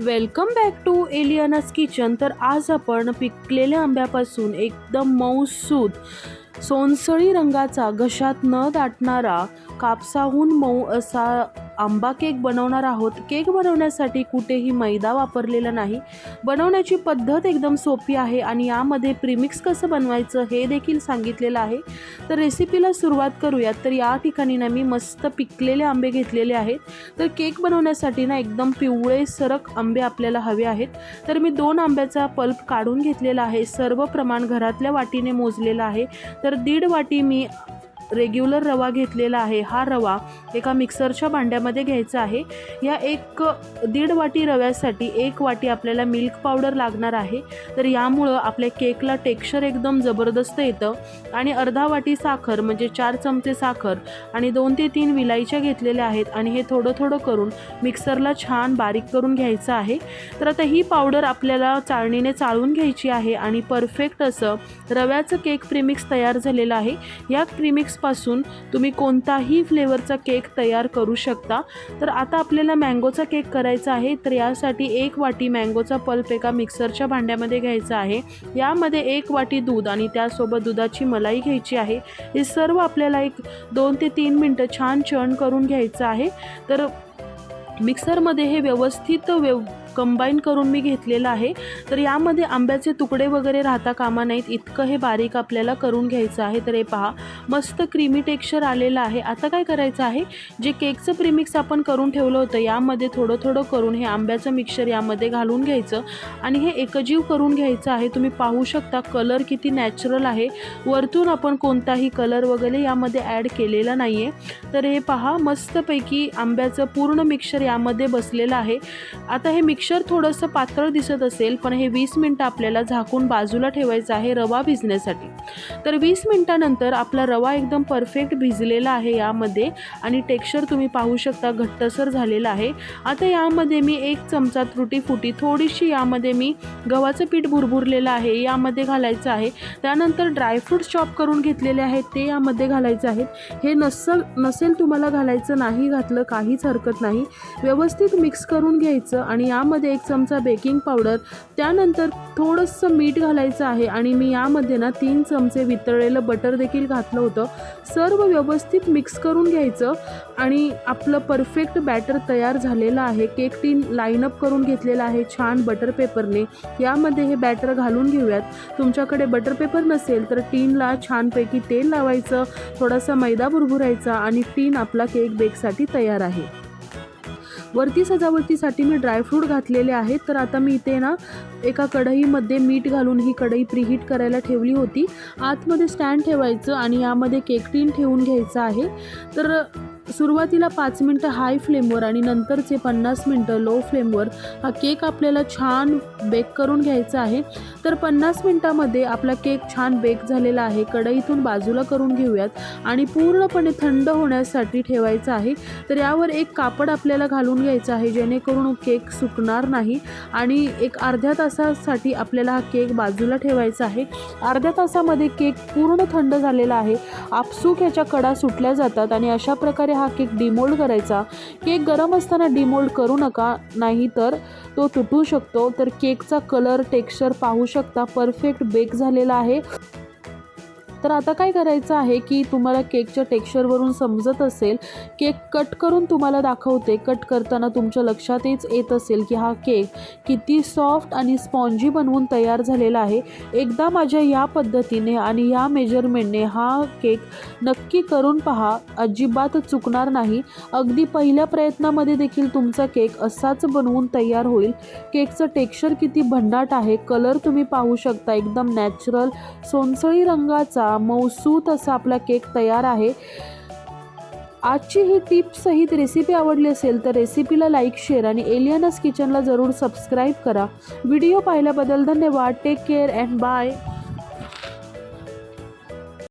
Welcome back to Eliana's kitchen तर आज आपण पिकलेल्या आंब्यापासून एकदम मऊसूद सोनसळी रंगाचा घशात न दाटणारा कापसाहून मऊ असा आंबा केक बनवणार आहोत. केक बनवण्यासाठी कुठेही मैदा वापरलेला नाही. बनवण्याची पद्धत एकदम सोपी आहे आणि यामध्ये प्रीमिक्स कसं बनवायचं हे देखील सांगितलेलं आहे. तर रेसिपीला सुरुवात करूयात. तर या ठिकाणी ना मी मस्त पिकलेले आंबे घेतलेले आहेत. तर केक बनवण्यासाठी ना एकदम पिवळे सरक आंबे आपल्याला हवे आहेत. तर मी दोन आंब्याचा पल्प काढून घेतलेला आहे. सर्व प्रमाण घरातल्या वाटीने मोजलेलं आहे. तर दीड वाटी मी रेग्युलर रवा घेतलेला आहे. हा रवा एका मिक्सरच्या भांड्यामध्ये घ्यायचा आहे. या एक दीड वाटी रव्यासाठी एक वाटी आपल्याला मिल्क पावडर लागणार आहे. तर यामुळं आपल्या केकला टेक्स्चर एकदम जबरदस्त येतं. आणि अर्धा वाटी साखर म्हणजे चार चमचे साखर आणि दोन ते तीन विलायच्या घेतलेल्या आहेत आणि हे थोडं थोडं करून मिक्सरला छान बारीक करून घ्यायचं आहे. तर आता ही पावडर आपल्याला चाळणीने चाळून घ्यायची आहे आणि परफेक्ट असं रव्याचं केक प्रिमिक्स तयार झालेलं आहे. या पासून तुम्ही कोणताही फ्लेवरचा केक तयार करू शकता. तर आता आपल्याला मँगोचा केक करायचा आहे. तर यासाठी एक वाटी मँगोचा पल्प एका मिक्सरच्या भांड्यामध्ये घ्यायचा आहे. यामध्ये एक वाटी दूध आणि त्यासोबत दुधाची मलाई घ्यायची आहे. हे सर्व आपल्याला एक दोन ते तीन मिनटं छान चर्न करून घ्यायचं आहे. तर मिक्सरमध्ये हे व्यवस्थित व्यव कंबाईन करून मी घेतलेलं आहे. तर यामध्ये आंब्याचे तुकडे वगैरे राहता कामा नाहीत. इतकं हे बारीक आपल्याला करून घ्यायचं आहे. तर हे पहा मस्त क्रीमी टेक्स्चर आलेलं आहे. आता काय करायचं आहे? जे केकचं प्रिमिक्स आपण करून ठेवलं होतं यामध्ये थोडं थोडं करून हे आंब्याचं मिक्सर यामध्ये घालून घ्यायचं. आणि हे एकजीव करून घ्यायचं आहे. तुम्ही पाहू शकता कलर किती नॅचरल आहे. वरतून आपण कोणताही कलर वगैरे यामध्ये ॲड केलेला नाही आहे तर हे पहा मस्तपैकी आंब्याचं पूर्ण मिक्सर यामध्ये बसलेलं आहे. आता हे मिक्सचर थोडंसं पातळ दिसत असेल पण हे वीस मिनटं आपल्याला झाकून बाजूला ठेवायचं आहे रवा भिजण्यासाठी. तर वीस मिनटानंतर आपला रवा एकदम परफेक्ट भिजलेला आहे यामध्ये आणि टेक्स्चर तुम्ही पाहू शकता घट्टसर झालेला आहे. आता यामध्ये मी एक चमचा त्रुटी फुटी थोडीशी यामध्ये मी गव्हाचं पीठ भुरभुरलेलं आहे यामध्ये घालायचं आहे. त्यानंतर ड्रायफ्रूट्स चॉप करून घेतलेले आहेत ते यामध्ये घालायचे आहेत. हे नसल नसेल तुम्हाला घालायचं नाही घातलं काहीच हरकत नाही. व्यवस्थित मिक्स करून घ्यायचं आणि यामध्ये एक चमचा बेकिंग पावडर त्यानंतर थोडंसं मीठ घालायचं आहे आणि मी यामध्ये ना तीन चमचे वितळलेलं बटर देखील घातलं होतं. सर्व व्यवस्थित मिक्स करून घ्यायचं आणि आपलं परफेक्ट बॅटर तयार झालेलं आहे. केक टीन लाईनअप करून घेतलेलं आहे छान बटर पेपरने. यामध्ये हे बॅटर घालून घेऊयात. तुमच्याकडे बटर पेपर नसेल तर टीनला छानपैकी तेल लावायचं थोडासा मैदा भुरभुरायचा आणि टीन आपला केक बेकसाठी तयार आहे. वरती सजावटीसाठी मी ड्रायफ्रूट घातलेले आहेत. तर आता मी इथे ना एका कढईमध्ये मीठ घालून ही कढई प्रीहीट करायला ठेवली होती. आतमध्ये स्टँड ठेवायचं आणि यामध्ये केक टीन ठेवून घ्यायचं आहे. तर सुरुवातीला पाच मिनटं हाय फ्लेमवर आणि नंतरचे पन्नास मिनटं लो फ्लेमवर हा केक आपल्याला छान बेक करून घ्यायचा आहे. तर पन्नास मिनटामध्ये आपला केक छान बेक झालेला आहे. कढईतून बाजूला करून घेऊयात आणि पूर्णपणे थंड होण्यासाठी ठेवायचं आहे. तर यावर एक कापड आपल्याला घालून घ्यायचं आहे. जेणेकरून केक सुकणार नाही आणि एक अर्ध्या तासासाठी आपल्याला हा केक बाजूला ठेवायचा आहे. अर्ध्या तासामध्ये केक पूर्ण थंड झालेला आहे. आपसूक ह्याच्या कडा सुटल्या जातात आणि अशा प्रकारे हा केक डिमोल्ड करायचा. केक गरम असताना डिमोल्ड करू नका नाही तर तो तुटू शकतो. तर केकचा कलर टेक्स्चर पाहू शकता. परफेक्ट बेक झालेला आहे. तर आता काय करायचं आहे की तुम्हाला केकच्या टेक्स्चरवरून समजत असेल केक कट करून तुम्हाला दाखवते. कट करताना तुमच्या लक्षातच येत असेल की हा केक किती सॉफ्ट आणि स्पॉन्जी बनवून तयार झालेला आहे. एकदा माझ्या या पद्धतीने आणि या मेजरमेंटने हा केक नक्की करून पहा. अजिबात चुकणार नाही. अगदी पहिल्या प्रयत्नामध्ये देखील तुमचा केक असाच बनवून तयार होईल. केकचं टेक्स्चर किती भन्नाट आहे. कलर तुम्ही पाहू शकता. एकदम नॅचरल सोनसळी रंगाचा मौसूत असा आपला केक तयार आहे. आजची ही टिप सहित रेसिपी आवडली असेल तर रेसिपीला लाईक शेअर आणि एलियनस किचनला जरूर सबस्क्राईब करा. व्हिडिओ पाहिल्याबद्दल धन्यवाद. Take care and bye